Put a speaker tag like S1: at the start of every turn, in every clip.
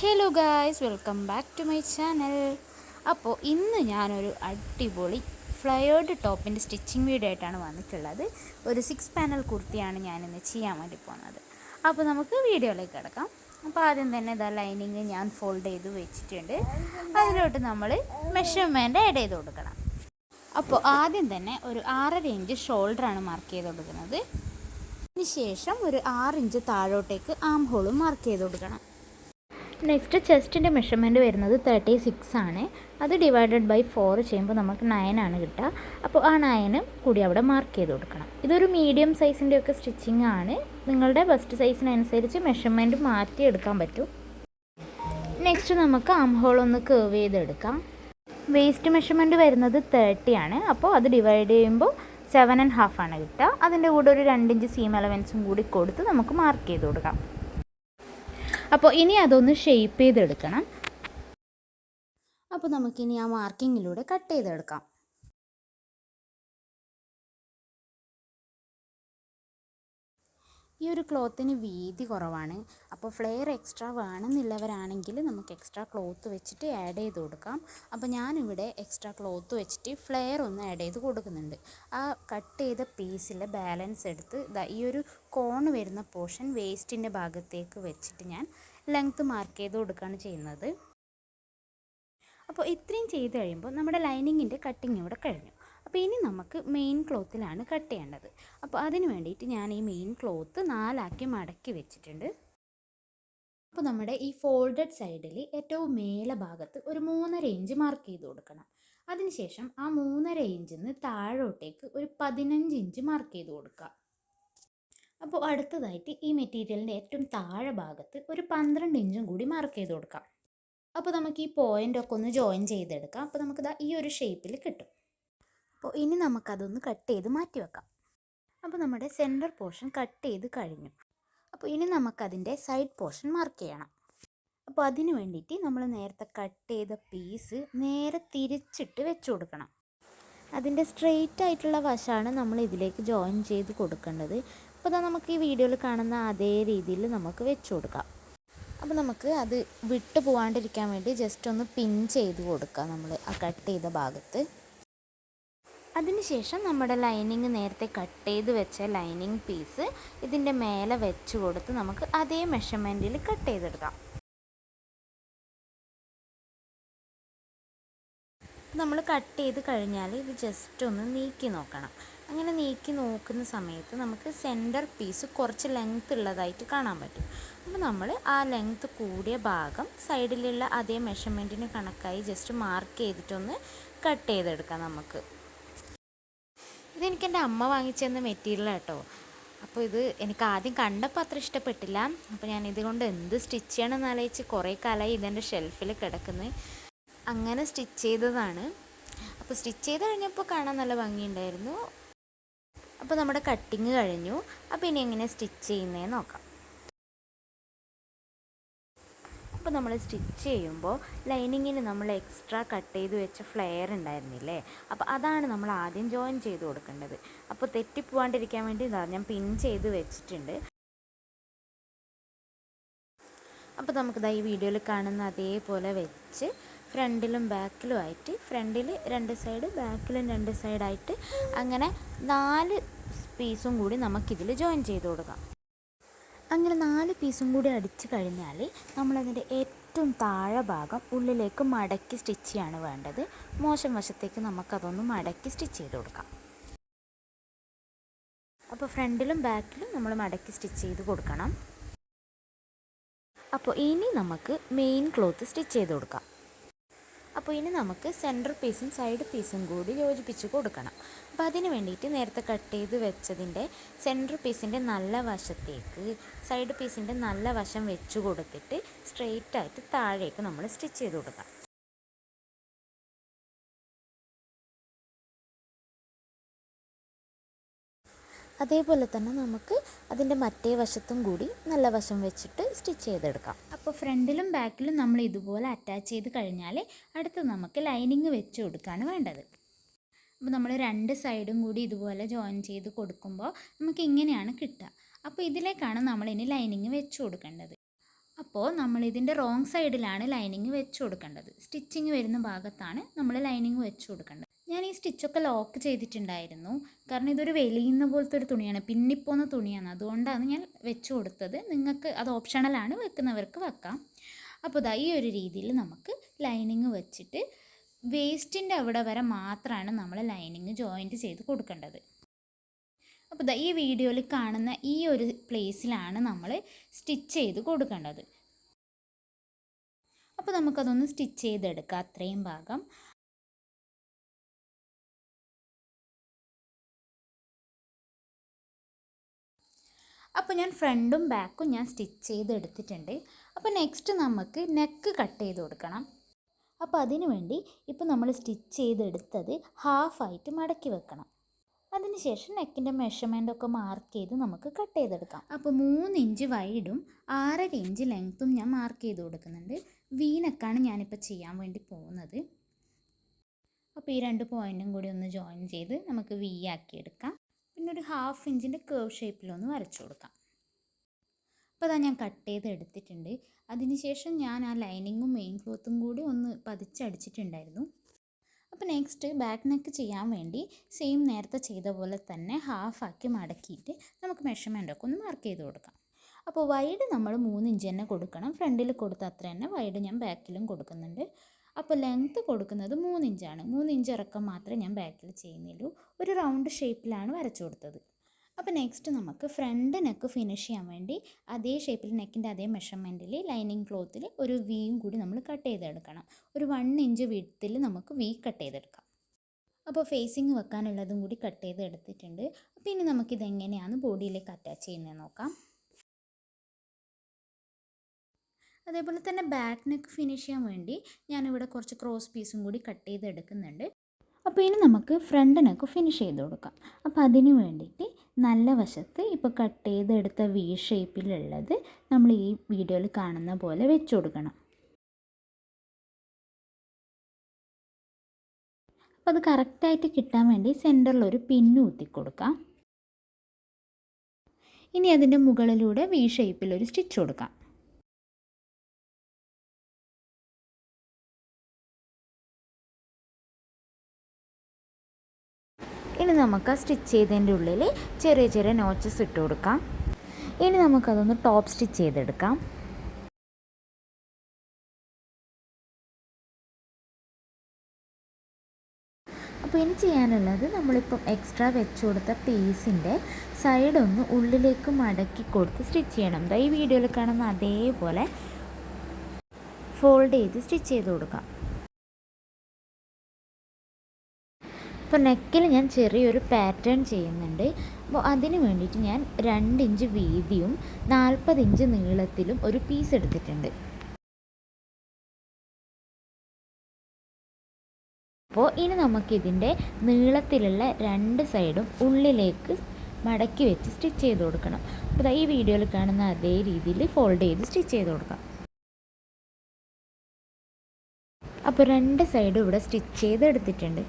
S1: Hello guys welcome back to my channel അപ്പോൾ ഇന്ന് ഞാനൊരു അടിപൊളി ഫ്ലയേർഡ് ടോപ്പിന്റെ സ്റ്റിച്ചിങ് വീഡിയോ ആയിട്ടാണ് വന്നിട്ടുള്ളത്. ഒരു സിക്സ് പാനൽ കുർത്തിയാണ് ഞാനിന്ന് ചെയ്യാൻ വേണ്ടി പോകുന്നത്. അപ്പോൾ നമുക്ക് വീഡിയോയിലേക്ക് കിടക്കാം. അപ്പോൾ ആദ്യം തന്നെ ഇതാ ലൈനിങ് ഞാൻ ഫോൾഡ് ചെയ്ത് വെച്ചിട്ടുണ്ട്. അതിലോട്ട് നമ്മൾ മെഷർമെന്റ് ആഡ് ചെയ്ത് കൊടുക്കണം. അപ്പോൾ ആദ്യം തന്നെ ഒരു ആറര ഇഞ്ച് ഷോൾഡറാണ് മാർക്ക് ചെയ്ത് കൊടുക്കുന്നത്. അതിനുശേഷം ഒരു ആറിഞ്ച് താഴോട്ടേക്ക് ആം ഹോളും മാർക്ക് ചെയ്ത് കൊടുക്കണം. നെക്സ്റ്റ് ചെസ്റ്റിന്റെ മെഷർമെന്റ് വരുന്നത് തേർട്ടി സിക്സ് ആണ്. അത് ഡിവൈഡഡ് ബൈ ഫോർ ചെയ്യുമ്പോൾ നമുക്ക് നയൻ ആണ് കിട്ടുക. അപ്പോൾ ആ നയനും കൂടി അവിടെ മാർക്ക് ചെയ്ത് കൊടുക്കണം. ഇതൊരു മീഡിയം സൈസിന്റെ ഒക്കെ സ്റ്റിച്ചിങ് ആണ്. നിങ്ങളുടെ ബസ്റ്റ് സൈസിനനുസരിച്ച് മെഷർമെന്റ് മാറ്റി എടുക്കാൻ പറ്റും. നെക്സ്റ്റ് നമുക്ക് ആം ഹോൾ ഒന്ന് കേവ് ചെയ്തെടുക്കാം. വേസ്റ്റ് മെഷർമെന്റ് വരുന്നത് തേർട്ടി ആണ്. അപ്പോൾ അത് ഡിവൈഡ് ചെയ്യുമ്പോൾ സെവൻ ആൻഡ് ഹാഫ് ആണ് കിട്ടുക. അതിന്റെ കൂടെ ഒരു രണ്ടിഞ്ച് സീം എലവൻസും കൂടി കൊടുത്ത് നമുക്ക് മാർക്ക് ചെയ്ത് കൊടുക്കാം. അപ്പോൾ ഇനി അതൊന്ന് ഷെയ്പ്പ് ചെയ്തെടുക്കണം. അപ്പോൾ നമുക്കിനി ആ മാർക്കിങ്ങിലൂടെ കട്ട് ചെയ്തെടുക്കാം. ഈ ഒരു ക്ലോത്തിന് വീതി കുറവാണ്. അപ്പോൾ ഫ്ലെയർ എക്സ്ട്രാ വേണമെന്നുള്ളവരാണെങ്കിൽ നമുക്ക് എക്സ്ട്രാ ക്ലോത്ത് വെച്ചിട്ട് ആഡ് ചെയ്ത് കൊടുക്കാം. അപ്പോൾ ഞാനിവിടെ എക്സ്ട്രാ ക്ലോത്ത് വെച്ചിട്ട് ഫ്ലെയർ ഒന്ന് ആഡ് ചെയ്ത് കൊടുക്കുന്നുണ്ട്. ആ കട്ട് ചെയ്ത പീസിലെ ബാലൻസ് എടുത്ത് ഈ ഒരു കോൺ വരുന്ന പോർഷൻ വേസ്റ്റിന്റെ ഭാഗത്തേക്ക് വെച്ചിട്ട് ഞാൻ ലെങ്ത്ത് മാർക്ക് ചെയ്ത് കൊടുക്കുകയാണ് ചെയ്യുന്നത്. അപ്പോൾ ഇത്രയും ചെയ്ത് കഴിയുമ്പോൾ നമ്മുടെ ലൈനിങ്ങിന്റെ കട്ടിങ് ഇവിടെ കഴിഞ്ഞു. അപ്പോൾ ഇനി നമുക്ക് മെയിൻ ക്ലോത്തിലാണ് കട്ട് ചെയ്യേണ്ടത്. അപ്പോൾ അതിന് വേണ്ടിയിട്ട് ഞാൻ ഈ മെയിൻ ക്ലോത്ത് നാലാക്കി മടക്കി വെച്ചിട്ടുണ്ട്. അപ്പോൾ നമ്മുടെ ഈ ഫോൾഡഡ് സൈഡിൽ ഏറ്റവും മേലെ ഭാഗത്ത് ഒരു മൂന്നര ഇഞ്ച് മാർക്ക് ചെയ്ത് കൊടുക്കണം. അതിനുശേഷം ആ മൂന്നര ഇഞ്ചിൽ നിന്ന് താഴോട്ടേക്ക് ഒരു പതിനഞ്ച് ഇഞ്ച് മാർക്ക് ചെയ്ത് കൊടുക്കുക. അപ്പോൾ അടുത്തതായിട്ട് ഈ മെറ്റീരിയലിന്റെ ഏറ്റവും താഴെ ഭാഗത്ത് ഒരു പന്ത്രണ്ട് ഇഞ്ചും കൂടി മാർക്ക് ചെയ്ത് കൊടുക്കാം. അപ്പോൾ നമുക്ക് ഈ പോയിന്റൊക്കെ ഒന്ന് ജോയിൻ ചെയ്തെടുക്കാം. അപ്പോൾ നമുക്കിതാ ഈ ഒരു ഷേപ്പിൽ കിട്ടും. അപ്പോൾ ഇനി നമുക്കതൊന്ന് കട്ട് ചെയ്ത് മാറ്റി വെക്കാം. അപ്പോൾ നമ്മുടെ സെന്റർ പോർഷൻ കട്ട് ചെയ്ത് കഴിഞ്ഞു. അപ്പോൾ ഇനി നമുക്കതിന്റെ സൈഡ് പോർഷൻ മാർക്ക് ചെയ്യണം. അപ്പോൾ അതിന് വേണ്ടിയിട്ട് നമ്മൾ നേരത്തെ കട്ട് ചെയ്ത പീസ് നേരെ തിരിച്ചിട്ട് വെച്ച് കൊടുക്കണം. അതിന്റെ സ്ട്രെയിറ്റ് ആയിട്ടുള്ള വശമാണ് നമ്മൾ ഇതിലേക്ക് ജോയിൻ ചെയ്ത് കൊടുക്കേണ്ടത്. അപ്പോൾ അതാ നമുക്ക് ഈ വീഡിയോയിൽ കാണുന്ന അതേ രീതിയിൽ നമുക്ക് വെച്ച് കൊടുക്കാം. അപ്പോൾ നമുക്ക് അത് വിട്ടു പോകാണ്ടിരിക്കാൻ വേണ്ടി ജസ്റ്റ് ഒന്ന് പിൻ ചെയ്ത് കൊടുക്കാം നമ്മൾ ആ കട്ട് ചെയ്ത ഭാഗത്ത്. അതിനുശേഷം നമ്മുടെ ലൈനിങ് നേരത്തെ കട്ട് ചെയ്ത് വെച്ച ലൈനിങ് പീസ് ഇതിന്റെ മേലെ വെച്ച് കൊടുത്ത് നമുക്ക് അതേ മെഷർമെന്റിൽ കട്ട് ചെയ്തെടുക്കാം. നമ്മൾ കട്ട് ചെയ്ത് കഴിഞ്ഞാൽ ഇത് ജസ്റ്റ് ഒന്ന് നീക്കി നോക്കണം. അങ്ങനെ നീക്കി നോക്കുന്ന സമയത്ത് നമുക്ക് സെന്റർ പീസ് കുറച്ച് ലെങ്ത് ഉള്ളതായിട്ട് കാണാൻ പറ്റും. അപ്പോൾ നമ്മൾ ആ ലെങ്ത് കൂടിയ ഭാഗം സൈഡിലുള്ള അതേ മെഷർമെന്റിന് കണക്കായി ജസ്റ്റ് മാർക്ക് ചെയ്തിട്ടൊന്ന് കട്ട് ചെയ്തെടുക്കാം നമുക്ക്. ഇതെനിക്ക് എന്റെ അമ്മ വാങ്ങിച്ചു തന്ന മെറ്റീരിയൽ കേട്ടോ അപ്പോൾ ഇത് എനിക്ക് ആദ്യം കണ്ടപ്പോൾ അത്ര ഇഷ്ടപ്പെട്ടില്ല. അപ്പോൾ ഞാൻ ഇതുകൊണ്ട് എന്ത് സ്റ്റിച്ച് ചെയ്യണമെന്ന് ആലോചിച്ച് കുറേ കാലമായി ഇതെന്റെ ഷെൽഫിൽ കിടക്കുന്നത് അങ്ങനെ സ്റ്റിച്ച് ചെയ്തതാണ്. അപ്പോൾ സ്റ്റിച്ച് ചെയ്ത് കഴിഞ്ഞപ്പോൾ കാണാൻ നല്ല ഭംഗിയുണ്ടായിരുന്നു. അപ്പോൾ നമ്മുടെ കട്ടിങ് കഴിഞ്ഞു. അപ്പോൾ ഇനി എങ്ങനെ സ്റ്റിച്ച് ചെയ്യുന്നതെന്ന് നോക്കാം. അപ്പോൾ നമ്മൾ സ്റ്റിച്ച് ചെയ്യുമ്പോൾ ലൈനിങ്ങിന് നമ്മൾ എക്സ്ട്രാ കട്ട് ചെയ്ത് വെച്ച ഫ്ലെയർ ഉണ്ടായിരുന്നില്ലേ? അപ്പോൾ അതാണ് നമ്മൾ ആദ്യം ജോയിൻ ചെയ്ത് കൊടുക്കേണ്ടത്. അപ്പോൾ തെറ്റിപ്പോവാണ്ടിരിക്കാൻ വേണ്ടി ഇതാ ഞാൻ പിൻ ചെയ്ത് വെച്ചിട്ടുണ്ട്. അപ്പോൾ നമുക്കിതാ ഈ വീഡിയോയിൽ കാണുന്ന അതേപോലെ വെച്ച് ഫ്രണ്ടിലും ബാക്കിലുമായിട്ട് ഫ്രണ്ടിൽ രണ്ട് സൈഡ് ബാക്കിലും രണ്ട് സൈഡായിട്ട് അങ്ങനെ നാല് പീസും കൂടി നമുക്കിതിൽ ജോയിൻ ചെയ്ത് കൊടുക്കാം. അങ്ങനെ നാല് പീസും കൂടി അടിച്ചു കഴിഞ്ഞാൽ നമ്മളതിന്റെ ഏറ്റവും താഴെ ഭാഗം ഉള്ളിലേക്ക് മടക്കി സ്റ്റിച്ച് ചെയ്യാണ് വേണ്ടത്. മോശം വശത്തേക്ക് നമുക്കതൊന്ന് മടക്കി സ്റ്റിച്ച് ചെയ്ത് കൊടുക്കാം. അപ്പോൾ ഫ്രണ്ടിലും ബാക്കിലും നമ്മൾ മടക്കി സ്റ്റിച്ച് ചെയ്ത് കൊടുക്കണം. അപ്പോൾ ഇനി നമുക്ക് മെയിൻ ക്ലോത്ത് സ്റ്റിച്ച് ചെയ്ത് കൊടുക്കാം. അപ്പോൾ ഇനി നമുക്ക് സെന്റർ പീസും സൈഡ് പീസും കൂടി യോജിപ്പിച്ച് കൊടുക്കണം. അപ്പോൾ അതിന് വേണ്ടിയിട്ട് നേരത്തെ കട്ട് ചെയ്ത് വെച്ചതിന്റെ സെന്റർ പീസിന്റെ നല്ല വശത്തേക്ക് സൈഡ് പീസിന്റെ നല്ല വശം വെച്ച് കൊടുത്തിട്ട് സ്ട്രെയിറ്റ് ആയിട്ട് താഴേക്ക് നമ്മൾ സ്റ്റിച്ച് ചെയ്ത് കൊടുക്കാം. അതേപോലെ തന്നെ നമുക്ക് അതിന്റെ മറ്റേ വശത്തും കൂടി നല്ല വശം വെച്ചിട്ട് സ്റ്റിച്ച് ചെയ്തെടുക്കാം. അപ്പോൾ ഫ്രണ്ടിലും ബാക്കിലും നമ്മൾ ഇതുപോലെ അറ്റാച്ച് ചെയ്ത് കഴിഞ്ഞാൽ അടുത്ത് നമുക്ക് ലൈനിങ് വെച്ച് കൊടുക്കുകയാണ് വേണ്ടത്. അപ്പോൾ നമ്മൾ രണ്ട് സൈഡും കൂടി ഇതുപോലെ ജോയിൻ ചെയ്ത് കൊടുക്കുമ്പോൾ നമുക്ക് ഇങ്ങനെയാണ് കിട്ടുക. അപ്പോൾ ഇതിലേക്കാണ് നമ്മൾ ഇനി ലൈനിങ് വെച്ച് കൊടുക്കേണ്ടത്. അപ്പോൾ നമ്മൾ ഇതിന്റെ റോങ് സൈഡിലാണ് ലൈനിങ് വെച്ച് കൊടുക്കേണ്ടത്. സ്റ്റിച്ചിങ് വരുന്ന ഭാഗത്താണ് നമ്മൾ ലൈനിങ് വെച്ച് കൊടുക്കേണ്ടത്. ഞാൻ ഈ സ്റ്റിച്ചൊക്കെ ലോക്ക് ചെയ്തിട്ടുണ്ടായിരുന്നു. കാരണം ഇതൊരു വെളിയുന്ന പോലത്തെ ഒരു തുണിയാണ്. പിന്നിപ്പോന്ന തുണിയാണ്. അതുകൊണ്ടാണ് ഞാൻ വെച്ച് കൊടുത്തത്. നിങ്ങൾക്ക് അത് ഓപ്ഷണലാണ് വെക്കുന്നവർക്ക് വെക്കാം. അപ്പോൾ ഇതാ ഈ ഒരു രീതിയിൽ നമുക്ക് ലൈനിങ് വെച്ചിട്ട് വേസ്റ്റിന്റെ അവിടെ വരെ മാത്രമാണ് നമ്മൾ ലൈനിങ് ജോയിന്റ് ചെയ്ത് കൊടുക്കേണ്ടത്. അപ്പോൾ ഇതാ ഈ വീഡിയോയിൽ കാണുന്ന ഈ ഒരു പ്ലേസിലാണ് നമ്മൾ സ്റ്റിച്ച് ചെയ്ത് കൊടുക്കേണ്ടത്. അപ്പോൾ നമുക്കതൊന്ന് സ്റ്റിച്ച് ചെയ്തെടുക്കാം. അത്രയും ഭാഗം. അപ്പോൾ ഞാൻ ഫ്രണ്ടും ബാക്കും ഞാൻ സ്റ്റിച്ച് ചെയ്ത് എടുത്തിട്ടുണ്ട്. അപ്പോൾ നെക്സ്റ്റ് നമുക്ക് നെക്ക് കട്ട് ചെയ്ത് കൊടുക്കണം. അപ്പോൾ അതിനു വേണ്ടി ഇപ്പോൾ നമ്മൾ സ്റ്റിച്ച് ചെയ്തെടുത്തത് ഹാഫായിട്ട് മടക്കി വെക്കണം. അതിനുശേഷം നെക്കിന്റെ മെഷർമെന്റ് ഒക്കെ മാർക്ക് ചെയ്ത് നമുക്ക് കട്ട് ചെയ്തെടുക്കാം. അപ്പോൾ മൂന്ന് ഇഞ്ച് വൈഡും ആറര ഇഞ്ച് ലെങ്ത്തും ഞാൻ മാർക്ക് ചെയ്ത് കൊടുക്കുന്നുണ്ട്. വീനക്കാണ് ഞാനിപ്പോൾ ചെയ്യാൻ വേണ്ടി പോകുന്നത്. അപ്പോൾ ഈ രണ്ട് പോയിന്റും കൂടി ഒന്ന് ജോയിൻ ചെയ്ത് നമുക്ക് വി ആക്കി എടുക്കാം. ഒരു ഹാഫ് ഇഞ്ചിന്റെ കേവ് ഷേപ്പിലൊന്ന് വരച്ചു കൊടുക്കാം. അപ്പോൾ അതാ ഞാൻ കട്ട് ചെയ്ത് എടുത്തിട്ടുണ്ട്. അതിനുശേഷം ഞാൻ ആ ലൈനിങ്ങും മെയിൻ ക്ലോത്തും കൂടി ഒന്ന് പതിച്ചടിച്ചിട്ടുണ്ടായിരുന്നു. അപ്പോൾ നെക്സ്റ്റ് ബാക്ക് നെക്ക് ചെയ്യാൻ വേണ്ടി സെയിം നേരത്തെ ചെയ്ത പോലെ തന്നെ ഹാഫാക്കി മടക്കിയിട്ട് നമുക്ക് മെഷർമെന്റ് ഒക്കെ ഒന്ന് മാർക്ക് ചെയ്ത് കൊടുക്കാം. അപ്പോൾ വൈഡ് നമ്മൾ മൂന്ന് ഇഞ്ച് തന്നെ കൊടുക്കണം. ഫ്രണ്ടിൽ കൊടുത്ത അത്ര തന്നെ വൈഡ് ഞാൻ ബാക്കിലും കൊടുക്കുന്നുണ്ട്. അപ്പോൾ ലെങ്ത്ത് കൊടുക്കുന്നത് മൂന്ന് ഇഞ്ചാണ് മൂന്ന് ഇഞ്ച് ഇറക്കം മാത്രമേ ഞാൻ ബാക്കിൽ ചെയ്യുന്നുള്ളൂ. ഒരു റൗണ്ട് ഷേപ്പിലാണ് വരച്ചു കൊടുത്തത്. അപ്പോൾ നെക്സ്റ്റ് നമുക്ക് ഫ്രണ്ട് നെക്ക് ഫിനിഷ് ചെയ്യാൻ വേണ്ടി അതേ ഷേപ്പിൽ നെക്കിന്റെ അതേ മെഷർമെന്റിൽ ലൈനിങ് ക്ലോത്തിൽ ഒരു വീയും കൂടി നമ്മൾ കട്ട് ചെയ്തെടുക്കണം. ഒരു വൺ ഇഞ്ച് വിഡ്ത്തിൽ നമുക്ക് വി കട്ട് ചെയ്തെടുക്കാം. അപ്പോൾ ഫേസിങ് വെക്കാനുള്ളതും കൂടി കട്ട് ചെയ്തെടുത്തിട്ടുണ്ട്. അപ്പോൾ ഇനി നമുക്കിത് എങ്ങനെയാണ് ബോഡിയിലേക്ക് അറ്റാച്ച് ചെയ്യുന്നത് നോക്കാം. അതേപോലെ തന്നെ ബാക്ക് നെക്ക് ഫിനിഷ് ചെയ്യാൻ വേണ്ടി ഞാനിവിടെ കുറച്ച് ക്രോസ് പീസും കൂടി കട്ട് ചെയ്ത് എടുക്കുന്നുണ്ട് അപ്പോൾ ഇനി നമുക്ക് ഫ്രണ്ട് നെക്ക് ഫിനിഷ് ചെയ്ത് കൊടുക്കാം. അപ്പോൾ അതിന് വേണ്ടിയിട്ട് നല്ല വശത്ത് ഇപ്പോൾ കട്ട് ചെയ്തെടുത്ത വി ഷേപ്പിലുള്ളത് നമ്മൾ ഈ വീഡിയോയിൽ കാണുന്ന പോലെ വെച്ച് കൊടുക്കണം. അപ്പോൾ അത് കറക്റ്റായിട്ട് കിട്ടാൻ വേണ്ടി സെന്ററിൽ ഒരു പിന്ന് ഊത്തി കൊടുക്കാം. ഇനി അതിന്റെ മുകളിലൂടെ വി ഷേപ്പിൽ ഒരു സ്റ്റിച്ച് കൊടുക്കാം. ഇനി നമുക്ക് സ്റ്റിച്ച് ചെയ്തതിന്റെ ഉള്ളിൽ ചെറിയ ചെറിയ നോച്ചസ് ഇട്ട് കൊടുക്കാം. ഇനി നമുക്കതൊന്ന് ടോപ്പ് സ്റ്റിച്ച് ചെയ്തെടുക്കാം. അപ്പോൾ ഇനി ചെയ്യാനുള്ളത് നമ്മളിപ്പം എക്സ്ട്രാ വെച്ച് കൊടുത്ത പീസിന്റെ സൈഡ് ഒന്ന് ഉള്ളിലേക്ക് മടക്കി കൊടുത്ത് സ്റ്റിച്ച് ചെയ്യണം. ഈ വീഡിയോയിൽ കാണുന്ന അതേപോലെ ഫോൾഡ് ചെയ്ത് സ്റ്റിച്ച് ചെയ്ത് കൊടുക്കാം. അപ്പോൾ നെക്കിൽ ഞാൻ ചെറിയൊരു പാറ്റേൺ ചെയ്യുന്നുണ്ട്. അപ്പോൾ അതിന് വേണ്ടിയിട്ട് ഞാൻ രണ്ട് ഇഞ്ച് വീതിയും നാൽപ്പത് ഇഞ്ച് നീളത്തിലും ഒരു പീസ് എടുത്തിട്ടുണ്ട്. അപ്പോൾ ഇനി നമുക്കിതിന്റെ നീളത്തിലുള്ള രണ്ട് സൈഡും ഉള്ളിലേക്ക് മടക്കി വെച്ച് സ്റ്റിച്ച് ചെയ്ത് കൊടുക്കണം. അപ്പോൾ ഈ വീഡിയോയിൽ കാണുന്ന അതേ രീതിയിൽ ഫോൾഡ് ചെയ്ത് സ്റ്റിച്ച് ചെയ്ത് കൊടുക്കാം. അപ്പോൾ രണ്ട് സൈഡും ഇവിടെ സ്റ്റിച്ച് ചെയ്ത് എടുത്തിട്ടുണ്ട്.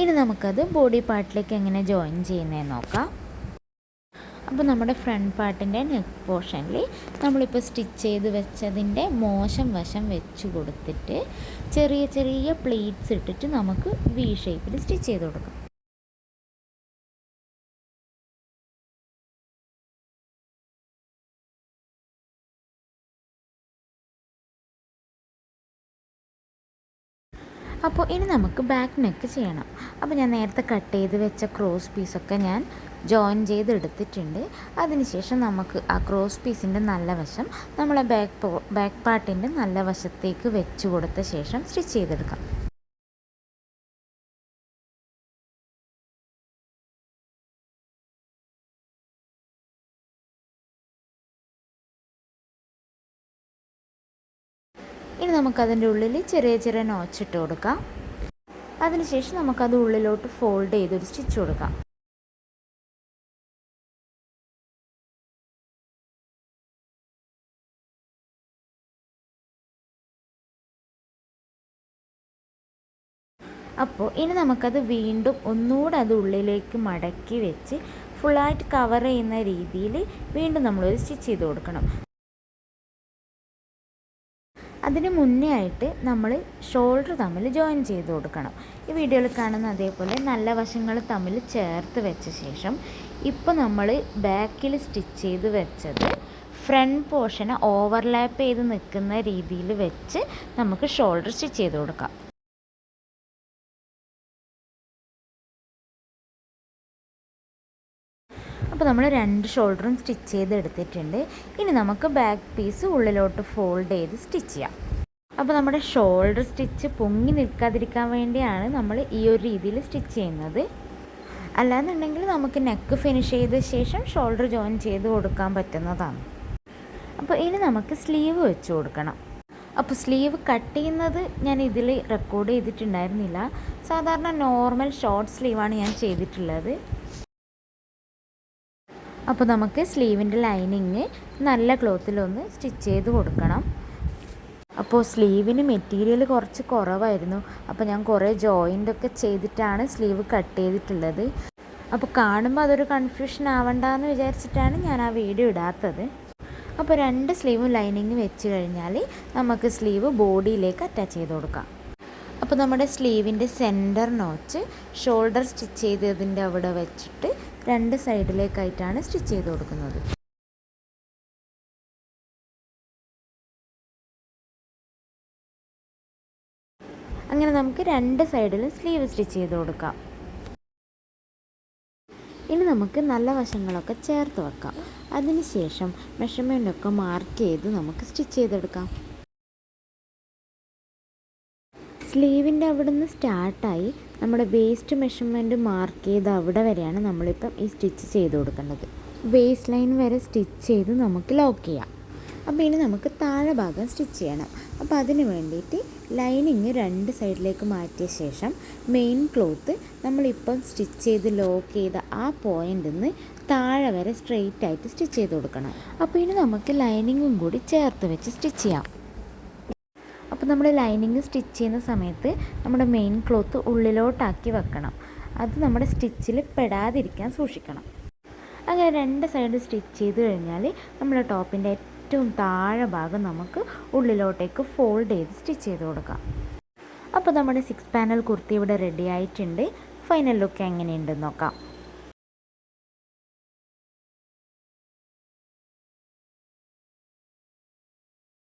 S1: ഇനി നമുക്കത് ബോഡി പാർട്ടിലേക്ക് എങ്ങനെ ജോയിൻ ചെയ്യുന്നതെന്ന് നോക്കാം. അപ്പോൾ നമ്മുടെ ഫ്രണ്ട് പാർട്ടിന്റെ നെക്ക് പോർഷനിൽ നമ്മളിപ്പോൾ സ്റ്റിച്ച് ചെയ്ത് വെച്ചതിന്റെ മോശം വശം വെച്ച് കൊടുത്തിട്ട് ചെറിയ ചെറിയ പ്ലേറ്റ്സ് ഇട്ടിട്ട് നമുക്ക് വി ഷേപ്പിൽ സ്റ്റിച്ച് ചെയ്ത് കൊടുക്കാം. അപ്പോൾ ഇനി നമുക്ക് ബാക്ക് നെക്ക് ചെയ്യണം. അപ്പോൾ ഞാൻ നേരത്തെ കട്ട് ചെയ്ത് വെച്ച ക്രോസ് പീസൊക്കെ ഞാൻ ജോയിൻ ചെയ്ത് എടുത്തിട്ടുണ്ട് അതിനുശേഷം നമുക്ക് ആ ക്രോസ് പീസിന്റെ നല്ല വശം നമ്മളെ ബാക്ക് ബാക്ക് പാർട്ടിന്റെ നല്ല വശത്തേക്ക് വെച്ച് കൊടുത്ത ശേഷം സ്റ്റിച്ച് ചെയ്തെടുക്കാം. നമുക്കതിന്റെ ഉള്ളിൽ ചെറിയ ചെറിയ നോച്ചിട്ട് കൊടുക്കാം. അതിനുശേഷം നമുക്കത് ഉള്ളിലോട്ട് ഫോൾഡ് ചെയ്തൊരു സ്റ്റിച്ച് കൊടുക്കാം. അപ്പോൾ ഇനി നമുക്കത് വീണ്ടും ഒന്നുകൂടെ അത് ഉള്ളിലേക്ക് മടക്കി വെച്ച് ഫുള്ളായിട്ട് കവർ ചെയ്യുന്ന രീതിയിൽ വീണ്ടും നമ്മളൊരു സ്റ്റിച്ച് ചെയ്ത് കൊടുക്കണം. അതിന് മുന്നേ ആയിട്ട് നമ്മൾ ഷോൾഡർ തമ്മിൽ ജോയിൻ ചെയ്ത് കൊടുക്കണം. ഈ വീഡിയോയിൽ കാണുന്ന അതേപോലെ നല്ല വശങ്ങൾ തമ്മിൽ ചേർത്ത് വെച്ച ശേഷം ഇപ്പോൾ നമ്മൾ ബാക്കിൽ സ്റ്റിച്ച് ചെയ്ത് വെച്ചത് ഫ്രണ്ട് പോർഷനെ ഓവർലാപ്പ് ചെയ്ത് നിൽക്കുന്ന രീതിയിൽ വെച്ച് നമുക്ക് ഷോൾഡർ സ്റ്റിച്ച് ചെയ്ത് കൊടുക്കാം. അപ്പോൾ നമ്മൾ രണ്ട് ഷോൾഡറും സ്റ്റിച്ച് ചെയ്ത് എടുത്തിട്ടുണ്ട്. ഇനി നമുക്ക് ബാക്ക് പീസ് ഉള്ളിലോട്ട് ഫോൾഡ് ചെയ്ത് സ്റ്റിച്ച് ചെയ്യാം. അപ്പോൾ നമ്മുടെ ഷോൾഡർ സ്റ്റിച്ച് പൊങ്ങി നിൽക്കാതിരിക്കാൻ വേണ്ടിയാണ് നമ്മൾ ഈ ഒരു രീതിയിൽ സ്റ്റിച്ച് ചെയ്യുന്നത്. അല്ലാന്നുണ്ടെങ്കിൽ നമുക്ക് നെക്ക് ഫിനിഷ് ചെയ്ത ശേഷം ഷോൾഡർ ജോയിൻ ചെയ്ത് കൊടുക്കാൻ പറ്റുന്നതാണ്. അപ്പോൾ ഇനി നമുക്ക് സ്ലീവ് വെച്ച് കൊടുക്കണം. അപ്പോൾ സ്ലീവ് കട്ട് ചെയ്യുന്നത് ഞാൻ ഇതിൽ റെക്കോർഡ് ചെയ്തിട്ടുണ്ടായിരുന്നില്ല. സാധാരണ നോർമൽ ഷോർട്ട് സ്ലീവാണ് ഞാൻ ചെയ്തിട്ടുള്ളത്. അപ്പോൾ നമുക്ക് സ്ലീവിന്റെ ലൈനിങ് നല്ല ക്ലോത്തിലൊന്ന് സ്റ്റിച്ച് ചെയ്ത് കൊടുക്കണം. അപ്പോൾ സ്ലീവിന് മെറ്റീരിയൽ കുറച്ച് കുറവായിരുന്നു. അപ്പോൾ ഞാൻ കുറേ ജോയിന്റൊക്കെ ചെയ്തിട്ടാണ് സ്ലീവ് കട്ട് ചെയ്തിട്ടുള്ളത്. അപ്പോൾ കാണുമ്പോൾ അതൊരു കൺഫ്യൂഷൻ ആവണ്ടെന്ന് വിചാരിച്ചിട്ടാണ് ഞാൻ ആ വീഡിയോ ഇടാത്തത്. അപ്പോൾ രണ്ട് സ്ലീവും ലൈനിങ് വെച്ച് കഴിഞ്ഞാൽ നമുക്ക് സ്ലീവ് ബോഡിയിലേക്ക് അറ്റാച്ച് ചെയ്ത് കൊടുക്കാം. അപ്പോൾ നമ്മുടെ സ്ലീവിന്റെ സെന്റർ നോച്ച് ഷോൾഡർ സ്റ്റിച്ച് ചെയ്തതിന്റെ അവിടെ വെച്ചിട്ട് രണ്ട് സൈഡിലേക്കായിട്ടാണ് സ്റ്റിച്ച് ചെയ്ത് കൊടുക്കുന്നത്. അങ്ങനെ നമുക്ക് രണ്ട് സൈഡിലും സ്ലീവ് സ്റ്റിച്ച് ചെയ്ത് കൊടുക്കാം. ഇനി നമുക്ക് നല്ല വശങ്ങളൊക്കെ ചേർത്ത് വെക്കാം. അതിനുശേഷം മെഷർമെന്റൊക്കെ മാർക്ക് ചെയ്ത് നമുക്ക് സ്റ്റിച്ച് ചെയ്തെടുക്കാം. സ്ലീവിന്റെ അവിടെ നിന്ന് സ്റ്റാർട്ടായി നമ്മുടെ വേസ്റ്റ് മെഷർമെന്റ് മാർക്ക് ചെയ്ത് അവിടെ വരെയാണ് നമ്മളിപ്പം ഈ സ്റ്റിച്ച് ചെയ്ത് കൊടുക്കേണ്ടത്. വേസ്റ്റ് ലൈൻ വരെ സ്റ്റിച്ച് ചെയ്ത് നമുക്ക് ലോക്ക് ചെയ്യാം. അപ്പോൾ ഇനി നമുക്ക് താഴെ ഭാഗം സ്റ്റിച്ച് ചെയ്യണം. അപ്പോൾ അതിന് വേണ്ടിയിട്ട് ലൈനിങ് രണ്ട് സൈഡിലേക്ക് മാറ്റിയ ശേഷം മെയിൻ ക്ലോത്ത് നമ്മളിപ്പം സ്റ്റിച്ച് ചെയ്ത് ലോക്ക് ചെയ്ത ആ പോയിന്റിൽ നിന്ന് താഴെ വരെ സ്ട്രെയിറ്റ് ആയിട്ട് സ്റ്റിച്ച് ചെയ്ത് കൊടുക്കണം. അപ്പോൾ ഇനി നമുക്ക് ലൈനിങ്ങും കൂടി ചേർത്ത് വെച്ച് സ്റ്റിച്ച് ചെയ്യാം. അപ്പോൾ നമ്മൾ ലൈനിങ് സ്റ്റിച്ച് ചെയ്യുന്ന സമയത്ത് നമ്മുടെ മെയിൻ ക്ലോത്ത് ഉള്ളിലോട്ടാക്കി വെക്കണം. അത് നമ്മുടെ സ്റ്റിച്ചിൽ പെടാതിരിക്കാൻ സൂക്ഷിക്കണം. അങ്ങനെ രണ്ട് സൈഡ് സ്റ്റിച്ച് ചെയ്ത് കഴിഞ്ഞാൽ നമ്മുടെ ടോപ്പിന്റെ ഏറ്റവും താഴെ ഭാഗം നമുക്ക് ഉള്ളിലോട്ടേക്ക് ഫോൾഡ് ചെയ്ത് സ്റ്റിച്ച് ചെയ്ത് കൊടുക്കാം. അപ്പോൾ നമ്മുടെ സിക്സ് പാനൽ കുർത്തി ഇവിടെ റെഡി ആയിട്ടുണ്ട്. ഫൈനൽ ലുക്ക് എങ്ങനെയുണ്ടെന്ന് നോക്കാം.